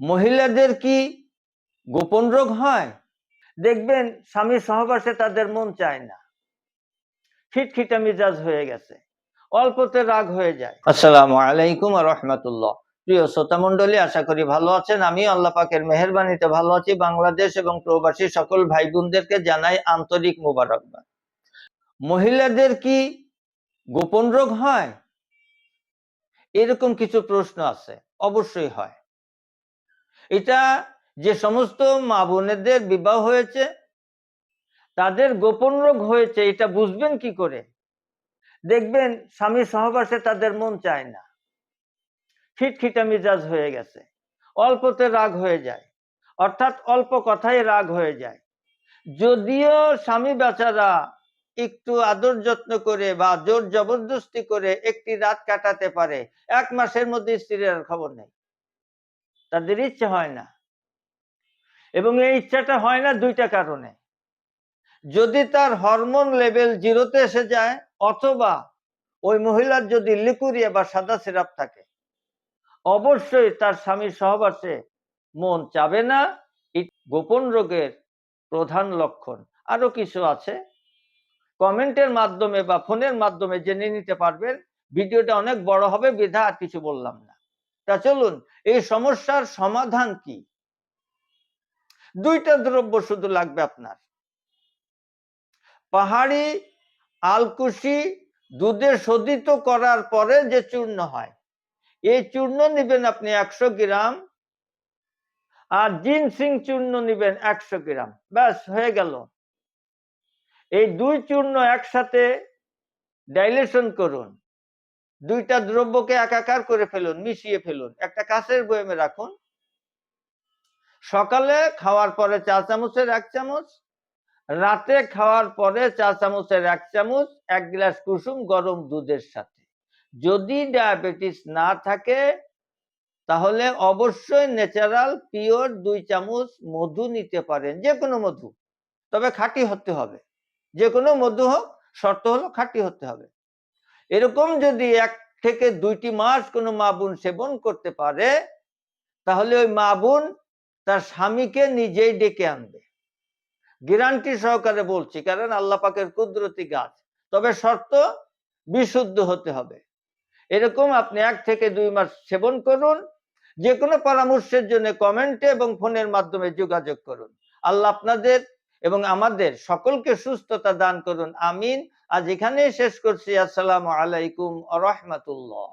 মহিলাদের কি গোপন রোগ হয়? দেখবেন স্বামীর সহবাসে তাদের মন চায় না। খিটখিটা মিজাজ হয়ে গেছে। অল্পতে রাগ হয়ে যায়। আসসালামু আলাইকুম রহমতুল্লাহ। প্রিয় শ্রোতা মন্ডলী আশা করি ভালো আছেন। আমি আল্লাহ পাকের মেহরবানিতে ভালো আছি। বাংলাদেশ এবং প্রবাসী সকল ভাই বোনদেরকে জানাই আন্তরিক মুবারকবাদ। মহিলাদের কি গোপন রোগ হয়? এরকম কিছু প্রশ্ন আছে। অবশ্যই হয়। এটা যে সমস্ত মা বোনেদের বিবাহ হয়েছে, তাদের গোপন রোগ হয়েছে, এটা বুঝবেন কি করে? দেখবেন স্বামী সহবাসে তাদের মন চায় না। খিটখিটা মিজাজ হয়ে গেছে, অল্পতে রাগ হয়ে যায়, অর্থাৎ অল্প কথায় রাগ হয়ে যায়। যদিও স্বামী বেচারা একটু আদর যত্ন করে বা জোর জবরদস্তি করে একটি রাত কাটাতে পারে, এক মাসের মধ্যে স্ত্রীর খবর নেই। তাদের ইচ্ছে হয় না। এবং এই ইচ্ছাটা হয় না দুইটা কারণে। যদি তার হরমোন লেভেল জিরোতে এসে যায়, অথবা ওই মহিলার যদি লিকুরিয়া বা সাদা সিরাপ থাকে, অবশ্যই তার স্বামীর সহবাসে মন চাবে না গোপন রোগের প্রধান লক্ষণ। আরও কিছু আছে। কমেন্টের মাধ্যমে বা ফোনের মাধ্যমে জেনে নিতে পারবেন, ভিডিওটা অনেক বড় হবে, বিধা আর কিছু বললাম না। তা চলুন, এই সমস্যার সমাধান কি? দুইটা দ্রব্য শুধু লাগবে আপনার। পাহাড়ি, আলকুশি দুধে শোধিত করার পরে যে চূর্ণ হয়, এই চূর্ণ নিবেন আপনি একশো গ্রাম আর জিনসিং চূর্ণ নিবেন একশো গ্রাম। ব্যাস, হয়ে গেল। এই দুই চূর্ণ একসাথে ডাইলেশন করুন। দুইটা দ্রব্যকে একাকার করে ফেলুন, মিশিয়ে ফেলুন। একটা কাঁচের বয়মে রাখুন। সকালে খাওয়ার পরে চা চামচের এক চামচ, রাতে খাওয়ার পরে চা চামচের এক চামচ, এক গ্লাস কুসুম গরম দুধের সাথে। যদি ডায়াবেটিস না থাকে, তাহলে অবশ্যই ন্যাচারাল, পিওর দুই চামচ মধু নিতে পারেন। যে কোনো মধু। তবে খাঁটি হতে হবে। যে কোনো মধু হোক, শর্ত হলো খাঁটি হতে হবে। এরকম যদি এক থেকে দুইটি মাস কোনো মা বোন সেবন করতে পারে, তাহলে ওই মা বোন তার স্বামীকে নিজেই ডেকে আনবে। গ্যারান্টি সহকারে বলছি, কারণ আল্লাহ পাকের কুদরতি গাছ। তবে শর্ত, বিশুদ্ধ হতে হবে। এরকম আপনি এক থেকে দুই মাস সেবন করুন যে কোনো পরামর্শের জন্য কমেন্টে এবং ফোনের মাধ্যমে যোগাযোগ করুন। আল্লাহ আপনাদের এবং আমাদের সকলকে সুস্থতা দান করুন। আমিন। আজ এখানেই শেষ করছি। আসসালামু আলাইকুম রহমতুল্লাহ।